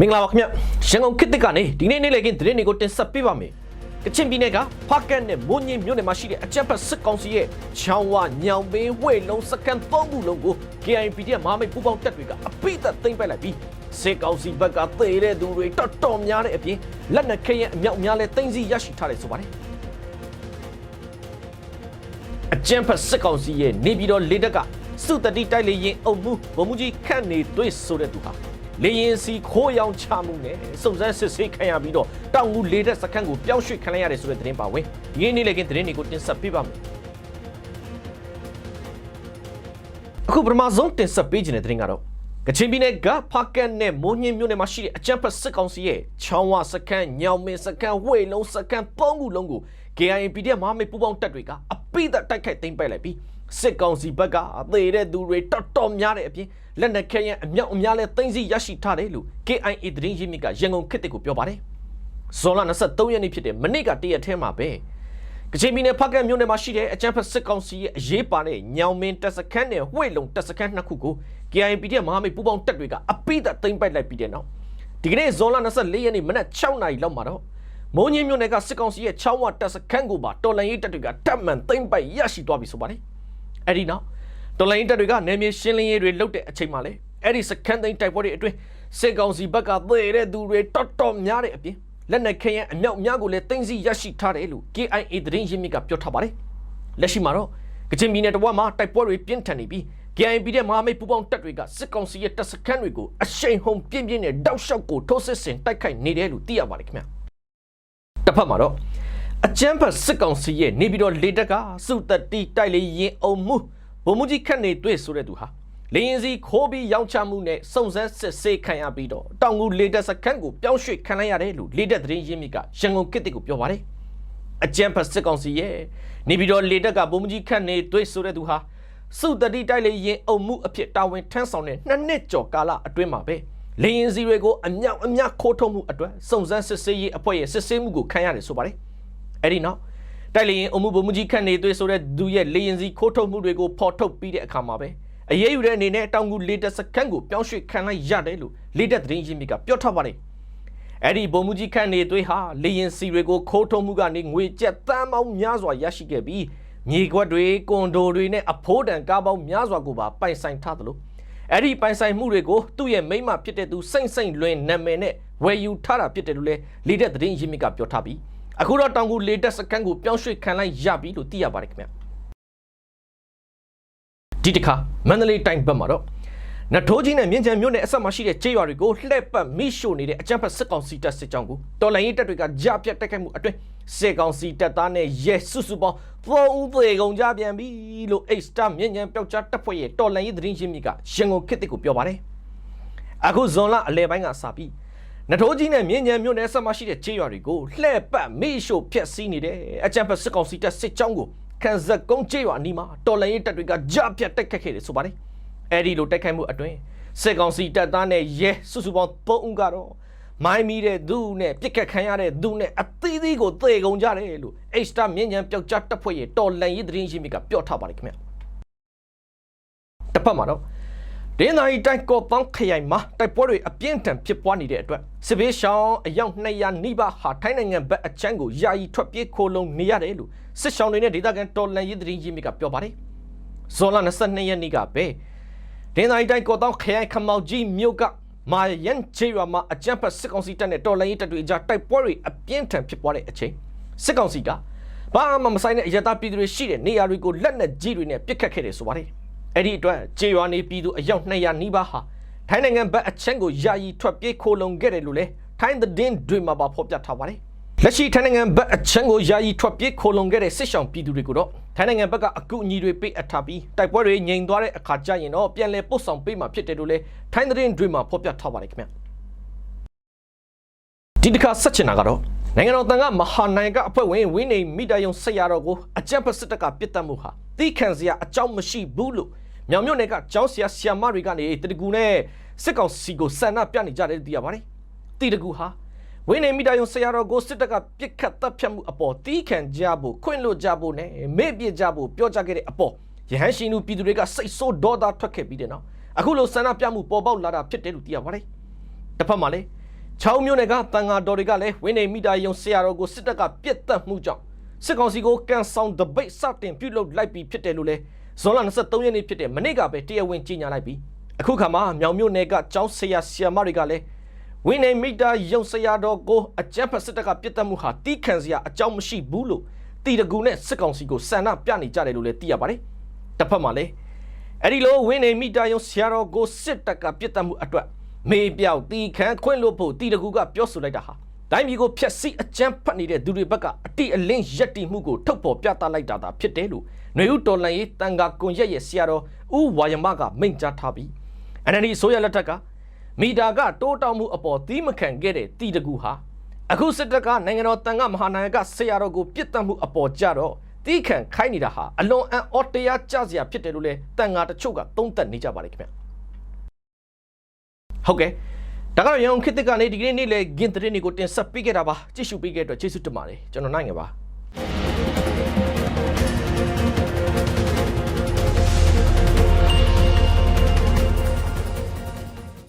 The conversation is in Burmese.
မင်္ဂလာပါခင်ဗျရန်ကုန်ခေတ်သစ်ကနေဒီနေ့နေ့လည်ခင်းသတင်းတွေကိုတင်ဆက်ပေးပါမယ်ကချင်ပြည်နယ်ကဖားကတ်နဲ့မိုးညင်းမြို့နယ်မှာရှိတဲ့အကြမ်းဖက်စစ်ကောင်စီရဲ့ချောင်းဝညောင်ပင်ဝေလုံးစကန်သုံးခုလုံးကို KIPD ရဲ့မဟာမိတ်ပူးပေါင်းတပ်တွေကအပိသက်သိမ်းပိုက်လိုက်ပြီးစစ်ကောင်စီဘက်ကသေတဲ့သူတွေတော်တော်များတဲ့အပြင်လက်နက်ခဲယံအမြောက်အများလဲသိမ်းဆီးရရှိထားတယ်ဆိုပါတယ်အကြမ်းဖက်စစ်ကောင်စီရဲ့နေပြည်တော်လေတပ်ကစုတတိတိုက်လေရင်အုပ်မှုဗိုလ်မှူးကြီးခန့်နေတွေ့ဆိုတဲ့သူဟာ လေရင်စီခိုးရောင်ချမှုနဲ့စုံစမ်းစစ်ဆေးခံရပြီးတော့တောင်ငူလေတပ်စခန်းကိုပြောင်းရွှေ့ခံလိုက်ရတယ်ဆိုတဲ့သတင်းပါဝင်ဒီနေ့လည်းကသတင်းတွေကိုတင်ဆက်ပေးပါမယ်အခုပထမဆုံးတင်ဆက်ပေးခြင်းတဲ့သတင်းကတော့ကချင်ပြည်နယ်ကဖားကတ်နဲ့မိုးညင်းမြို့နယ်မှာရှိတဲ့အကြမ်းဖက်စစ်ကောင်စီရဲ့ချောင်းဝစခန်းညောင်မင်းစခန်းဝေလုံးစခန်းသုံးခုလုံးကို KIPD မဟာမိတ်ပူးပေါင်းတပ်တွေကအပိသက်တိုက်ခိုက်သိမ်းပိုက်လိုက်ပြီးစစ်ကောင်စီဘက်ကအသေးတဲ့သူတွေတော်တော်များတဲ့အပြင်လက်နက်ခဲယံအမြောက်အများလဲသိမ်းဆီးရရှိထားတယ်လို့ KIA သတင်းရင်းမြစ်ကရန်ကုန်ခေတ်တစ်ကိုပြောပါတယ်။ဇွန်လ23ရက်နေ့ဖြစ်တဲ့မနေ့ကတရက်ထဲမှာပဲကချင်ပြည်နယ်ဖားကတ်မြို့နယ်မှာရှိတဲ့အကြမ်းဖက်စစ်ကောင်စီရဲ့အရေးပါတဲ့ညောင်မင်းတပ်စခန်းနဲ့ဝှေ့လုံတပ်စခန်းနှစ်ခုကို KIPD မဟာမိတ်ပူးပေါင်းတပ်တွေကအပိသက်သိမ်းပိုက်လိုက်ပြီးတဲ့နောက်ဒီကနေ့ဇွန်လ24ရက်နေ့မနက်6နာရီလောက်မှာတော့ မိုးညင်းမြို့နယ်ကစစ်ကောင်စီရဲ့ချောင်းဝတပ်စခန်းကိုပါတော်လန်ရေးတပ်တွေကတပ်မှန်သိမ်းပိုက်ရရှိသွားပြီဆိုပါတယ်။အဲဒီနောက်တော်လိုင်းတပ်တွေကနေမြေရှင်းလင်းရေးတွေလုပ်တဲ့အချိန်မှာလေအဲ့ဒီစခန်းသိမ်းတိုက်ပွဲတွေအတွင်းစစ်ကောင်စီဘက်ကသေတဲ့သူတွေတော်တော်များတဲ့အပြင်လက်နက်ခဲယံအမြောက်များကိုလည်းသိမ်းဆည်းရရှိထားတယ်လို့ KIA သတင်းရင်းမြစ်ကပြောထားပါတယ်လက်ရှိမှာတော့ကချင်ပြည်နယ်တဝက်မှာတိုက်ပွဲတွေပြင်းထန်နေပြီး KIA တဲ့မဟာမိတ်ပူးပေါင်းတပ်တွေကစစ်ကောင်စီရဲ့တပ်စခန်းတွေကိုအရှိန်ဟုန်ပြင်းပြင်းနဲ့တောက်လျှောက်ကိုထိုးစစ်ဆင်တိုက်ခိုက်နေတယ်လို့သိရပါတယ်ခင်ဗျာတစ် ဖက်မှာတော့အကြမ်းဖက်စစ်ကောင်စီရဲ့နေပြည်တော်လေတပ်ကစုတတိတိုက်လေရင်အုံမှုဗိုလ်မှူးကြီးခန့်နေတွေ့ဆိုတဲ့သူဟာလေရင်စီခိုးပြီးရောင်းချမှုနဲ့စုံစမ်းစစ်ဆေးခံရပြီးတော့တောင်ငူလေတပ်စခန်းကိုပြောင်းရွှေ့ခံလိုက်ရတယ်လို့လေတပ်သတင်းရင်းမြစ်ကရန်ကုန်ကိတ်ကိုပြောပါတယ်အကြမ်းဖက်စစ်ကောင်စီရဲ့နေပြည်တော်လေတပ်ကဗိုလ်မှူးကြီးခန့်နေတွေ့ဆိုတဲ့သူဟာစုတတိတိုက်လေရင်အုံမှုအဖြစ်တာဝန်ထမ်းဆောင်တဲ့နှစ်နှစ်ကျော်ကာလအတွင်းမှာပဲ လေရင်စီတွေကိုအမြောက်အများခိုးထုတ်မှုအတွက်စုံစမ်းစစ်ဆေးရေးအဖွဲ့ရဲ့စစ်ဆေးမှုကိုခံရတယ်ဆိုပါတယ်အဲ့ဒီနောက်တိုက်လေရင်အမှုဗိုလ်မှူးကြီးခန့်နေသွေးဆိုတဲ့သူရဲ့လေရင်စီခိုးထုတ်မှုတွေကိုဖော်ထုတ်ပြီးတဲ့အခါမှာပဲအရေးယူတဲ့အနေနဲ့တောင်ကူလေတက်စခန်းကိုပြောင်းရွှေ့ခံလိုက်ရတယ်လို့လေတက်သတင်းရင်းမြစ်ကပြောထားပါတယ်အဲ့ဒီဗိုလ်မှူးကြီးခန့်နေသွေးဟာလေရင်စီတွေကိုခိုးထုတ်မှုကနေငွေကျပ်တန်းပေါင်းများစွာရရှိခဲ့ပြီးမြေကွက်တွေကွန်ဒိုတွေနဲ့အဖိုးတန်ကားပေါင်းများစွာကိုပါပိုင်ဆိုင်ထားသလို အဲ့ဒီပိုင်ဆိုင်မှုတွေကိုသူ့ရဲ့မိမဖြစ်တဲ့သူစိမ့်စိမ့်လွင်နာမည်နဲ့ဝယ်ယူထားတာဖြစ်တယ်လို့လေလေတက်သတင်းရင်းမြစ်ကပြောထားပြီးအခုတော့တောင်ကူလေတက်စကန်ကိုပြောင်းရွှေ့ခံလိုက်ရပြီလို့သိရပါတယ်ခင်ဗျဒီတစ်ခါမန္တလေးတိုင်းဘက်မှာတော့ နထိုးကြီးနဲ့မြင်းချံမြို့နယ်အဆက်မှာရှိတဲ့ကျေးရွာတွေကိုလှည့်ပတ်မိရှို့နေတဲ့အကြမ်းဖက်စစ်ကောင်စီတပ်စစ်ကြောင်းကိုတော်လိုင်းရေးတပ်တွေကကြားပြတ်တိုက်ခိုက်မှုအတွင်းစစ်ကောင်စီတပ်သားနဲ့ရဲစုစုပေါင်းသုံးဦးသေကုန်ကြပြန်ပြီလို့ X-Star မြင်းချံပျောက်ကြားတပ်ဖွဲ့ရဲ့တော်လိုင်းရေးသတင်းရင်းမြစ်ကရန်ကုန်ခေတ်တစ်ကိုပြောပါတယ်အခုဇွန်လအလဲပိုင်းကစပြီးနထိုးကြီးနဲ့မြင်းညံမြို့နယ်ဆက်မှရှိတဲ့ကျေးရွာတွေကိုလှည့်ပတ်မိရှို့ဖျက်ဆီးနေတဲ့အကြံဖက်စစ်ကောင်စီတပ်စစ်ကြောင်းကိုခံဇက်ကုန်းကျေးရွာအနီးမှာတော်လိုင်းရေးတပ်တွေကကြားပြတ်တိုက်ခတ်ခဲ့တယ်ဆိုပါတယ် အဲ့ဒီလိုတိုက်ခိုက်မှုအတွင်းစစ်ကောင်စီတပ်သားနဲ့ရဲစုစုပေါင်း၃ဦးကတော့မိုင်းမီတဲ့သူနဲ့ပြစ်ခတ်ခံရတဲ့သူနဲ့အသီးသီးကိုသေကုန်ကြတယ်လို့ X-Star မြင်းညံပျောက်ကြားတပ်ဖွဲ့ရဲ့တော်လိုင်းရေးသတင်းရင်းမြစ်ကပြောထားပါတယ်ခင်ဗျတစ်ဖက်မှာတော့ဒင်းနိုင်တိုက်ကောပန်းခရိုင်မှာတိုက်ပွဲတွေအပြင်းထန်ဖြစ်ပွားနေတဲ့အတွက်စစ်ဘေးရှောင်းအယောက်200နီးပါးဟာထိုင်းနိုင်ငံဘက်အချမ်းကိုယာယီထွက်ပြေးခိုလုံနေရတယ်လို့စစ်ရှောင်းတွေနဲ့ဒေသခံတော်လန်ရေးသတင်းရင်းမြစ်ကပြောပါတယ်။ဇွန်လ22ရက်နေ့ကပဲ ဒင်းနိုင်တိုက်ကောတောင်းခရိုင်ခမောက်ကြီးမြို့ကမာယန်ချေရွာမှာအကြမ်းဖက်စစ်ကောင်စီတပ်နဲ့တော်လန်ရေးတပ်တွေကြားတိုက်ပွဲတွေအပြင်းထန်ဖြစ်ပွားတဲ့အချိန်စစ်ကောင်စီကဘာမှမဆိုင်တဲ့အရတားပြည်သူတွေရှိတဲ့နေရာတွေကိုလက်နက်ကြီးတွေနဲ့ပစ်ခတ်ခဲ့တယ်ဆိုပါတယ်။အဲ့ဒီအတွက်ကျေရွာနေပြည်သူအယောက်200နီးပါးဟာထိုင်းနိုင်ငံဘက်အချမ်းကိုယာယီထွက်ပြေးခိုလုံခဲ့တယ်လို့လည်းထိုင်းသတင်းတွေမှာပါဖော်ပြထားပါတယ်။ လက်ရှိထိုင်းနိုင်ငံဘက်အချမ်းကိုယာယီထွက်ပြေးခိုလုံခဲ့တဲ့စစ်ဆောင်ပြည်သူတွေကိုတော့ထိုင်းနိုင်ငံဘက်ကအကူအညီတွေပေးအပ်ထားပြီးတိုက်ပွဲတွေငြိမ်သွားတဲ့အခါကျရင်တော့ပြန်လည်ပို့ဆောင်ပေးမှာဖြစ်တယ်လို့လည်းထိုင်းသတင်းတွေမှာဖော်ပြထားပါတယ်ခင်ဗျာ။ဒီတစ်ခါဆက်ချင်တာကတော့နိုင်ငံတော်တန်ကမဟာနိုင်ကအဖွဲ့ဝင်ဝင်းနေမိတာယုံဆက်ရတော့ကိုအကြံဖက်စစ်တပ်ကပြစ်တက်မှုဟာတိခန့်စရာအကြောင်းမရှိဘူးလို့မြောင်မြို့နယ်ကကျောင်းဆရာဆရာမတွေကနေတတကူနဲ့စစ်ကောင်စီကိုဆန္ဒပြနေကြတယ်သိရပါတယ်။တီတကူဟာ ဝင်းနေမိတာယုံဆရာတော်ကိုစစ်တပ်ကပြစ်ခတ်တပ်ဖြတ်မှုအပေါ်တီးခံကြဖို့ခွင့်လွတ်ကြဖို့နဲ့မေ့ပြစ်ကြဖို့ပြောကြားခဲ့တဲ့အပေါ်ရဟန်းရှင်လူပြည်သူတွေကစိတ်ဆိုးဒေါသထွက်ခဲ့ပြီးတဲ့နောက်အခုလိုဆန္ဒပြမှုပေါ်ပေါက်လာတာဖြစ်တယ်လို့သိရပါတယ်။တစ်ဖက်မှာလည်းချောင်းမြို့နယ်ကတန်ဃာတော်တွေကလည်းဝင်းနေမီတာယုံဆရာတော်ကိုစစ်တပ်ကပြစ်တက်မှုကြောင့်စစ်ကောင်စီကိုကန်ဆောင်တပိတ်စတင်ပြုလုပ်လိုက်ပြီးဖြစ်တယ်လို့လဲဇွန်လ23ရက်နေ့ဖြစ်တဲ့မနေ့ကပဲတရားဝင်ကြေညာလိုက်ပြီးအခုခါမှာမြောင်မြို့နယ်ကကျောင်းဆရာဆရာမတွေကလည်း ဝင်းနေမီတာယုံဆရာတော်ကိုအကြမ်းဖက်စစ်တပ်ကပြစ်တက်မှုဟာတီးခံစရာအကြောင်းမရှိဘူးလို့တီတကူနဲ့စစ်ကောင်စီကိုစန္ဒပြနေကြတယ်လို့လည်းသိရပါတယ်တစ်ဖက်မှာလည်းအဲ့ဒီလိုဝင်းနေမိတာယုံဆရာတော်ကိုစစ်တပ်ကပြစ်တက်မှုအတွက်မေပြောက်တီခန့်ခွင့်လို့ဖို့တီတကူကပြောဆိုလိုက်တာဟာတိုင်းပြည်ကိုဖျက်ဆီးအကြမ်းဖက်နေတဲ့သူတွေဘက်ကအတိအလင်းရက်တီမှုကိုထုတ်ဖော်ပြသလိုက်တာသာဖြစ်တယ်လို့ຫນွေဦးတော်လန်ရေးတန်ခါကွန်ရက်ရဲ့ဆရာတော်ဦးဝါယမကမိန့်ကြားထားပြီး NLD ဆိုရလက်ထက်က မီတာကတိုးတောင်မှုအပေါ်သီးမခံခဲ့တဲ့တီတကူဟာအခုစစ်တပ်ကနိုင်ငံတော်တန်ခါမဟာနာယကဆရာတော်ကိုပြစ်တက်မှုအပေါ်ကြတော့တီးခံခိုင်းနေတာဟာအလွန်အံ့ဩတရားကြစရာဖြစ်တယ်လို့လဲတန်ခါတချို့ကသုံးသပ်နေကြပါတယ်ခင်ဗျဟုတ်ကဲ့ဒါကတော့ရန်ကုန်ခေတ်သစ်ကနေဒီကနေ့နေ့လေဂင်းသတင်းတွေကိုတင်ဆက်ပေးခဲ့တာပါကြည့်ရှုပေးခဲ့တဲ့အတွက်ကျေးဇူးတင်ပါတယ်ကျွန်တော်နိုင်ငယ်ပါ